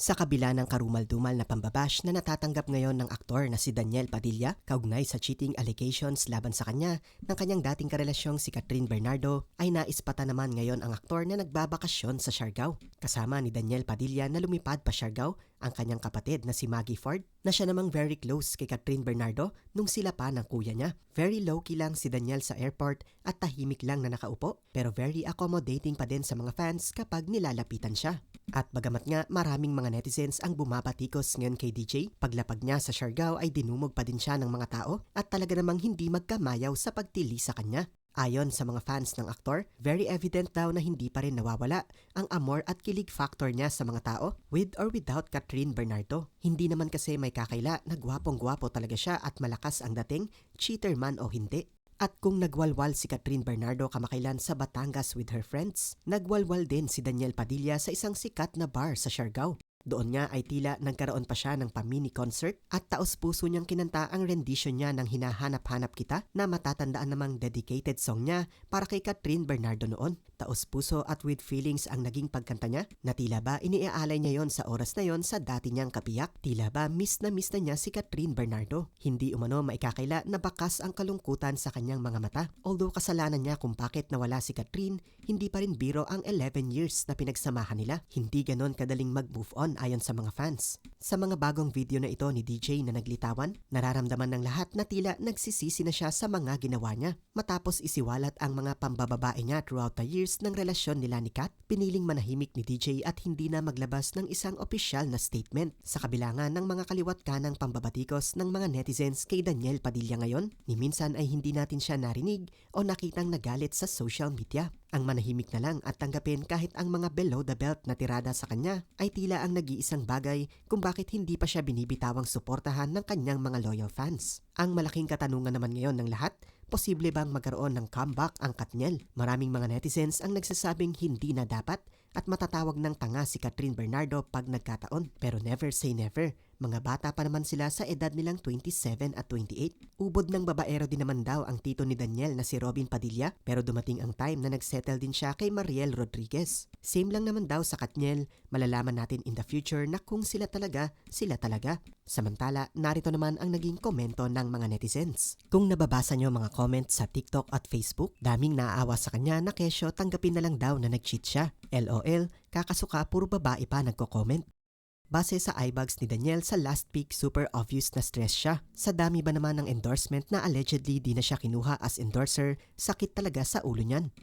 Sa kabila ng karumal-dumal na pambabash na natatanggap ngayon ng aktor na si Daniel Padilla kaugnay sa cheating allegations laban sa kanya ng kanyang dating karelasyong si Catherine Bernardo ay naispata naman ngayon ang aktor na nagbabakasyon sa Siargao. Kasama ni Daniel Padilla na lumipad pa Siargao ang kanyang kapatid na si Maggie Ford na siya namang very close kay Catherine Bernardo nung sila pa ng kuya niya. Very low-key lang si Daniel sa airport at tahimik lang na nakaupo pero very accommodating pa din sa mga fans kapag nilalapitan siya. At bagamat nga maraming mga netizens ang bumabatikos ngayon kay DJ, paglapag niya sa Siargao ay dinumog pa din siya ng mga tao at talaga namang hindi magkamayaw sa pagtili sa kanya. Ayon sa mga fans ng aktor, very evident daw na hindi pa rin nawawala ang amor at kilig factor niya sa mga tao with or without Catherine Bernardo. Hindi naman kasi may kakaila na gwapong-gwapo talaga siya at malakas ang dating, cheater man o hindi. At kung nagwalwal si Catherine Bernardo kamakailan sa Batangas with her friends, nagwalwal din si Daniel Padilla sa isang sikat na bar sa Siargao. Doon nga ay tila nagkaroon pa siya ng pamini concert at taos puso niyang kinanta ang rendition niya ng Hinahanap-hanap Kita na matatandaan namang dedicated song niya para kay Catherine Bernardo noon. Taos puso at with feelings ang naging pagkanta niya na tila ba iniaalay niya yon sa oras na yon sa dati niyang kapiyak. Tila ba miss na miss na niya si Catherine Bernardo. Hindi umano maikakaila na bakas ang kalungkutan sa kanyang mga mata. Although kasalanan niya kung bakit nawala si Catherine, hindi pa rin biro ang 11 years na pinagsamahan nila. Hindi ganon kadaling mag-move on ayon sa mga fans. Sa mga bagong video na ito ni DJ na naglitawan, nararamdaman ng lahat na tila nagsisisi na siya sa mga ginawa niya. Matapos isiwalat ang mga pambababae niya throughout the years ng relasyon nila ni Kat, piniling manahimik ni DJ at hindi na maglabas ng isang opisyal na statement. Sa kabilangan ng mga kaliwat kanang pambabatikos ng mga netizens kay Daniel Padilla ngayon, ni minsan ay hindi natin siya narinig o nakitang nagalit sa social media. Ang manahimik na lang at tanggapin kahit ang mga below the belt na tirada sa kanya ay tila ang nag-iisang bagay kung bakit hindi pa siya binibitawang suportahan ng kanyang mga loyal fans. Ang malaking katanungan naman ngayon ng lahat, posible bang magkaroon ng comeback ang Katniel? Maraming mga netizens ang nagsasabing hindi na dapat at matatawag ng tanga si Catherine Bernardo pag nagkataon. Pero never say never. Mga bata pa naman sila sa edad nilang 27 at 28. Ubod ng babaero din naman daw ang tito ni Daniel na si Robin Padilla pero dumating ang time na nagsettle din siya kay Mariel Rodriguez. Same lang naman daw sa Katniel, malalaman natin in the future na kung sila talaga, sila talaga. Samantala, narito naman ang naging komento ng mga netizens. Kung nababasa nyo mga comments sa TikTok at Facebook, daming naaawa sa kanya na kesyo tanggapin na lang daw na nag-cheat siya. LOL, kakasuka puro babae pa nagko-comment. Base sa eyebags ni Daniel sa last peek super obvious na stress siya. Sa dami ba naman ng endorsement na allegedly di na siya kinuha as endorser, sakit talaga sa ulo niyan.